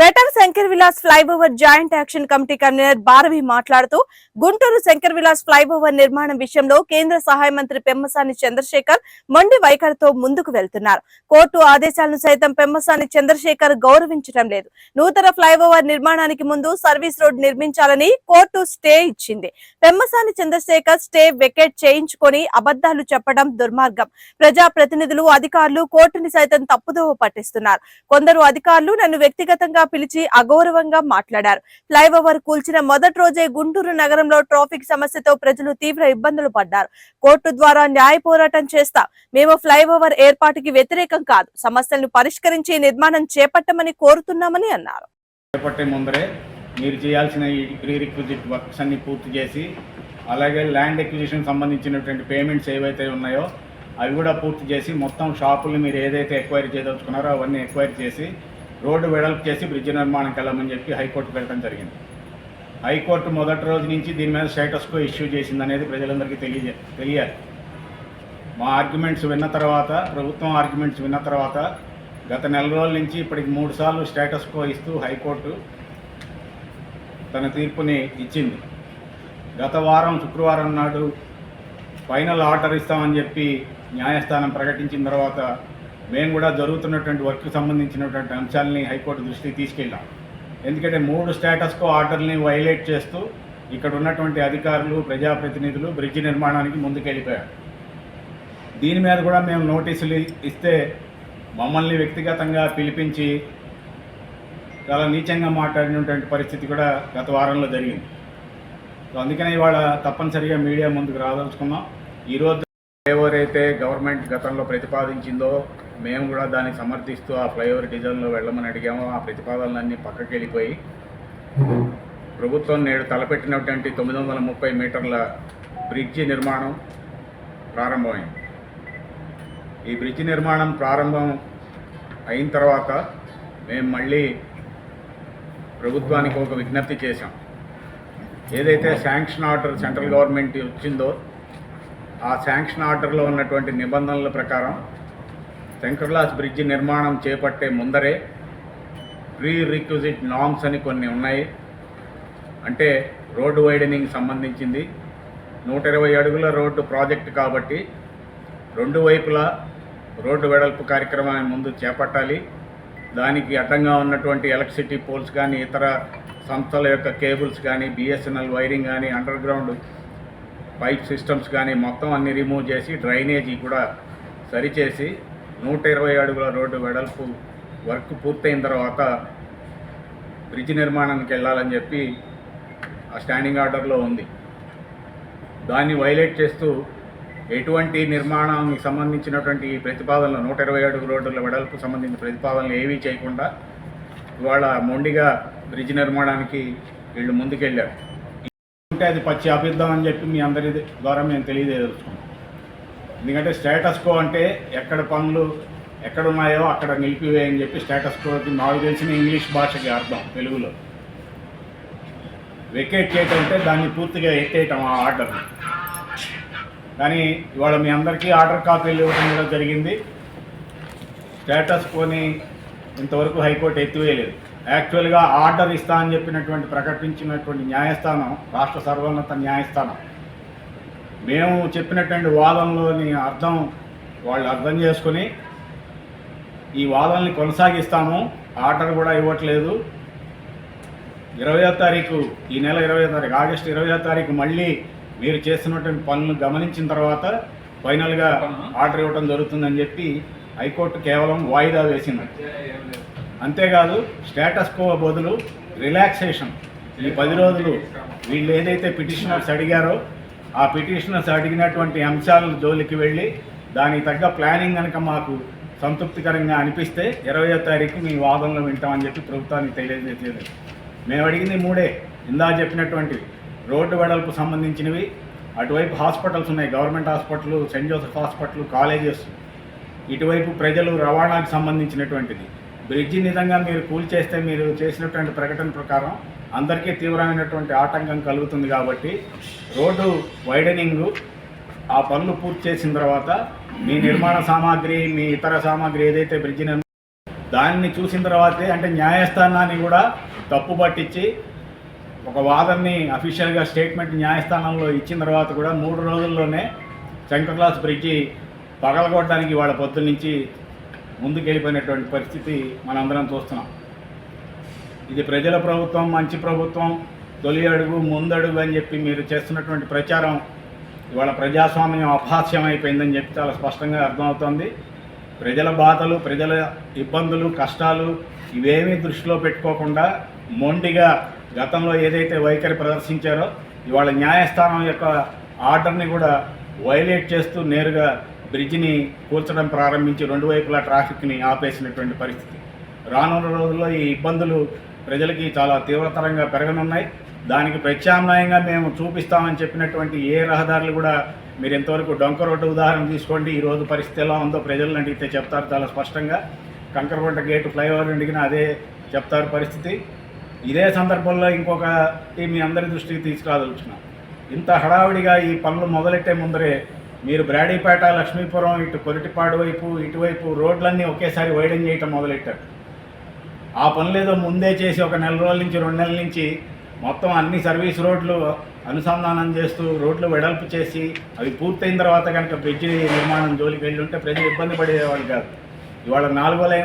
Better Shankar Vilas flyover joint action committee convener Bharavi మాట్లాడుతూ Guntur Shankar Vilas flyover నిర్మాణం విషయంలో కేంద్ర సహాయ మంత్రి పెమ్మసాని చంద్రశేఖర్ మొండి వైఖరితో ముందుకు వెళ్తున్నారు. కోర్టు ఆదేశాలను సైతం పెమ్మసాని చంద్రశేఖర్ గౌరవించడం లేదు. నూతన ఫ్లైఓవర్ నిర్మాణానికి ముందు సర్వీస్ రోడ్ నిర్మించాలని కోర్టు స్టే ఇచ్చింది. పెమ్మసాని చంద్రశేఖర్ స్టే వెకెట్ చేయించుకొని అబద్దాలు చెప్పడం దుర్మార్గం. ప్రజా ప్రతినిధులు అధికారులు కోర్టుని సైతం తప్పుదోవ పట్టిస్తున్నారు. కొందరు అధికారులు నన్ను వ్యక్తిగతంగా పిలిచి అగౌరవంగా మాట్లాడారు. ఫ్లైఓవర్ కూల్చిన మొదటి రోజే గుంటూరు నగరంలో ట్రాఫిక్ సమస్యతో ప్రజలు తీవ్ర ఇబ్బందులు పడ్డారు. కోర్టు ద్వారా న్యాయ పోరాటం చేస్తాం మేము ఫ్లైఓవర్ ఏర్పాటుకి వ్యతిరేకం కాదు. సమస్యలను పరిష్కరించి నిర్మాణం చేపట్టమని కోరుతున్నామని అన్నారు. చేపట్టే ముందరే మీరు చేయాల్సిన ఈ ప్రీ రిక్విజిట్ వర్క్స్ అన్ని పూర్తి చేసి అలాగే ల్యాండ్ ఎక్విజిషన్ సంబంధించినటువంటి పేమెంట్స్ ఏవైతే ఉన్నాయో అవి కూడా పూర్తి చేసి మొత్తం షాపులు మీరు ఏదైతే ఎక్వైరీ చేయదలుచుకున్నారో అవన్నీ ఎక్వైరీ చేసి రోడ్డు వెడల్పు చేసి బ్రిడ్జ్ నిర్మాణం వెళ్ళమని చెప్పి హైకోర్టుకు వెళ్ళడం జరిగింది. హైకోర్టు మొదటి రోజు నుంచి దీని మీద స్టేటస్కో ఇష్యూ చేసింది అనేది ప్రజలందరికీ తెలియజే తెలియాలి. మా ఆర్గ్యుమెంట్స్ విన్న తర్వాత ప్రభుత్వం ఆర్గ్యుమెంట్స్ విన్న తర్వాత గత నెల రోజుల నుంచి ఇప్పటికి మూడు సార్లు స్టేటస్కో ఇస్తూ హైకోర్టు తన తీర్పుని ఇచ్చింది. గత వారం శుక్రవారం నాడు ఫైనల్ ఆర్డర్ ఇస్తామని చెప్పి న్యాయస్థానం ప్రకటించిన తర్వాత మేము కూడా జరుగుతున్నటువంటి వర్క్కి సంబంధించినటువంటి అంశాలని హైకోర్టు దృష్టికి తీసుకెళ్ళాం. ఎందుకంటే మూడు స్టేటస్కో ఆర్డర్ని వైలేట్ చేస్తూ ఇక్కడ ఉన్నటువంటి అధికారులు ప్రజాప్రతినిధులు బ్రిడ్జి నిర్మాణానికి ముందుకెళ్ళిపోయారు. దీని మీద కూడా మేము నోటీసులు ఇస్తే మమ్మల్ని వ్యక్తిగతంగా పిలిపించి చాలా నీచంగా మాట్లాడినటువంటి పరిస్థితి కూడా గత వారంలో జరిగింది. సో అందుకనే ఇవాళ తప్పనిసరిగా మీడియా ముందుకు రాదలుచుకున్నాం. ఈరోజు ఎవరైతే గవర్నమెంట్ గతంలో ప్రతిపాదించిందో మేము కూడా దాన్ని సమర్థిస్తూ ఆ ఫ్లైఓవర్ డిజైన్లో వెళ్ళమని అడిగామో. ఆ ప్రతిపాదనలన్నీ పక్కకి వెళ్ళిపోయి ప్రభుత్వం నేడు తలపెట్టినటువంటి తొమ్మిది వందల ముప్పై మీటర్ల బ్రిడ్జి నిర్మాణం ప్రారంభమైంది. ఈ బ్రిడ్జి నిర్మాణం ప్రారంభం అయిన తర్వాత మేము మళ్ళీ ప్రభుత్వానికి ఒక విజ్ఞప్తి చేశాం. ఏదైతే శాంక్షన్ ఆర్డర్ సెంట్రల్ గవర్నమెంట్ వచ్చిందో ఆ శాంక్షన్ ఆర్డర్లో ఉన్నటువంటి నిబంధనల ప్రకారం శంకర్లాస్ బ్రిడ్జి నిర్మాణం చేపట్టే ముందరే ప్రీ రిక్విజిట్ నామ్స్ అని కొన్ని ఉన్నాయి. అంటే రోడ్డు వైడనింగ్ సంబంధించింది. నూట ఇరవై అడుగుల రోడ్డు ప్రాజెక్ట్ కాబట్టి రెండు వైపులా రోడ్డు వెడల్పు కార్యక్రమాన్ని ముందు చేపట్టాలి. దానికి అడ్డంగా ఉన్నటువంటి ఎలక్ట్రిసిటీ పోల్స్ కానీ ఇతర సంస్థల యొక్క కేబుల్స్ కానీ B S N L wiring కానీ అండర్ గ్రౌండ్ పైప్ సిస్టమ్స్ కానీ మొత్తం అన్ని రిమూవ్ చేసి డ్రైనేజీ కూడా సరిచేసి నూట ఇరవై అడుగుల రోడ్డు వెడల్పు వర్క్ పూర్తయిన తర్వాత బ్రిడ్జ్ నిర్మాణానికి వెళ్ళాలని చెప్పి ఆ స్టాండింగ్ ఆర్డర్లో ఉంది. దాన్ని వైలేట్ చేస్తూ ఎటువంటి నిర్మాణానికి సంబంధించినటువంటి ప్రతిపాదనలు నూట ఇరవై అడుగు రోడ్డుల వెడల్పు సంబంధించిన ప్రతిపాదనలు ఏవీ చేయకుండా ఇవాళ మొండిగా బ్రిడ్జ్ నిర్మాణానికి వీళ్ళు ముందుకెళ్ళారు. ఉంటే అది పచ్చి అభిద్దాం అని చెప్పి మీ అందరి ద్వారా మేము తెలియజేయదలుచుకున్నాం. ఎందుకంటే స్టేటస్ కో అంటే ఎక్కడ పనులు ఎక్కడ ఉన్నాయో అక్కడ నిలిపివేయని చెప్పి స్టేటస్ కోకి నాకు తెలిసిన ఇంగ్లీష్ భాషకి అర్థం తెలుగులో. వెకేట్ చేయటం అంటే దాన్ని పూర్తిగా ఎత్తేయటం ఆ ఆర్డర్ కానీ ఇవాళ మీ అందరికీ ఆర్డర్ కాపీలు ఇవ్వడం కూడా జరిగింది. స్టేటస్ కోని ఇంతవరకు హైకోర్టు ఎత్తివేయలేదు. యాక్చువల్గా ఆర్డర్ ఇస్తా అని చెప్పినటువంటి ప్రకటించినటువంటి న్యాయస్థానం రాష్ట్ర సర్వోన్నత న్యాయస్థానం. మేము చెప్పినటువంటి వాదనలోని అర్థం వాళ్ళు అర్థం చేసుకుని ఈ వాదనని కొనసాగిస్తాము. ఆర్డర్ కూడా ఇవ్వట్లేదు. ఇరవయో తారీఖు ఈ నెల ఇరవయో తారీఖు ఆగస్టు ఇరవయో తారీఖు మళ్ళీ మీరు చేస్తున్నటువంటి పనులు గమనించిన తర్వాత ఫైనల్గా ఆర్డర్ ఇవ్వడం జరుగుతుందని చెప్పి హైకోర్టు కేవలం వాయిదా వేసింది. అంతేకాదు స్టేటస్ కో బదులు రిలాక్సేషన్ ఈ పది రోజులు వీళ్ళు ఏదైతే పిటిషనర్స్ అడిగారో ఆ పిటిషనర్స్ అడిగినటువంటి అంశాల జోలికి వెళ్ళి దానికి తగ్గ ప్లానింగ్ కనుక మాకు సంతృప్తికరంగా అనిపిస్తే ఇరవయో తారీఖు మీ వాదనలు వింటామని చెప్పి ప్రభుత్వానికి తెలియజేసేది మేము అడిగింది మూడే. ఇందా చెప్పినటువంటివి రోడ్డు వెడల్పు సంబంధించినవి అటువైపు హాస్పిటల్స్ ఉన్నాయి government hospital saint Joseph hospital colleges ఇటువైపు ప్రజలు రవాణాకు సంబంధించినటువంటిది. బ్రిడ్జి నిజంగా మీరు కూల్చేస్తే మీరు చేసినటువంటి ప్రకటన ప్రకారం అందరికీ తీవ్రమైనటువంటి ఆటంకం కలుగుతుంది కాబట్టి రోడ్డు వైడనింగ్ ఆ పనులు పూర్తి చేసిన తర్వాత మీ నిర్మాణ సామాగ్రి మీ ఇతర సామాగ్రి ఏదైతే బ్రిడ్జి దాన్ని చూసిన తర్వాతే అంటే న్యాయస్థానాన్ని కూడా తప్పు పట్టించి ఒక వాదనని అఫీషియల్గా స్టేట్మెంట్ న్యాయస్థానంలో ఇచ్చిన తర్వాత కూడా మూడు రోజుల్లోనే శంకర్ క్లాస్ బ్రిడ్జి పగలగొట్టడానికి వాళ్ళ పొద్దు నుంచి ముందుకెళ్ళిపోయినటువంటి పరిస్థితి మనందరం చూస్తున్నాం. ఇది ప్రజల ప్రభుత్వం మంచి ప్రభుత్వం తొలి అడుగు ముందడుగు అని చెప్పి మీరు చేస్తున్నటువంటి ప్రచారం ఇవాళ ప్రజాస్వామ్యం అపహాస్యం అయిపోయిందని చెప్పి చాలా స్పష్టంగా అర్థమవుతోంది. ప్రజల బాధలు ప్రజల ఇబ్బందులు కష్టాలు ఇవేమీ దృష్టిలో పెట్టుకోకుండా మొండిగా గతంలో ఏదైతే వైఖరి ప్రదర్శించారో ఇవాళ న్యాయస్థానం యొక్క ఆర్డర్ని కూడా వైలేట్ చేస్తూ నేరుగా బ్రిడ్జిని కూల్చడం ప్రారంభించి రెండు వైపులా ట్రాఫిక్ని ఆపేసినటువంటి పరిస్థితి. రానున్న రోజుల్లో ఈ ఇబ్బందులు ప్రజలకి చాలా తీవ్రతరంగా పెరగనున్నాయి. దానికి ప్రత్యామ్నాయంగా మేము చూపిస్తామని చెప్పినటువంటి ఏ రహదారులు కూడా మీరు ఎంతవరకు డొంక రోడ్డు ఉదాహరణ తీసుకోండి ఈ రోజు పరిస్థితి ఎలా ఉందో ప్రజలను అడిగితే చెప్తారు చాలా స్పష్టంగా. కంకరగొండ గేటు ఫ్లైఓవర్ అడిగినా అదే చెప్తారు పరిస్థితి. ఇదే సందర్భంలో ఇంకొకటి మీ అందరి దృష్టికి తీసుకురాదలుచున్నాం ఇంత హడావిడిగా ఈ పనులు మొదలెట్టే ముందరే మీరు బ్రాడీపేట లక్ష్మీపురం ఇటు కొరిటిపాడు వైపు ఇటువైపు రోడ్లన్నీ ఒకేసారి వైడింగ్ చేయటం మొదలెట్టారు. ఆ పనులేదో ముందే చేసి ఒక నెల రోజుల నుంచి రెండు నెలల నుంచి మొత్తం అన్ని సర్వీస్ రోడ్లు అనుసంధానం చేస్తూ రోడ్లు వెడల్పు చేసి అవి పూర్తయిన తర్వాత కనుక బ్రిడ్జి నిర్మాణం జోలికి వెళ్ళి ఉంటే ప్రజలు ఇబ్బంది పడేవాళ్ళు కాదు. ఇవాళ నాలుగో లైన్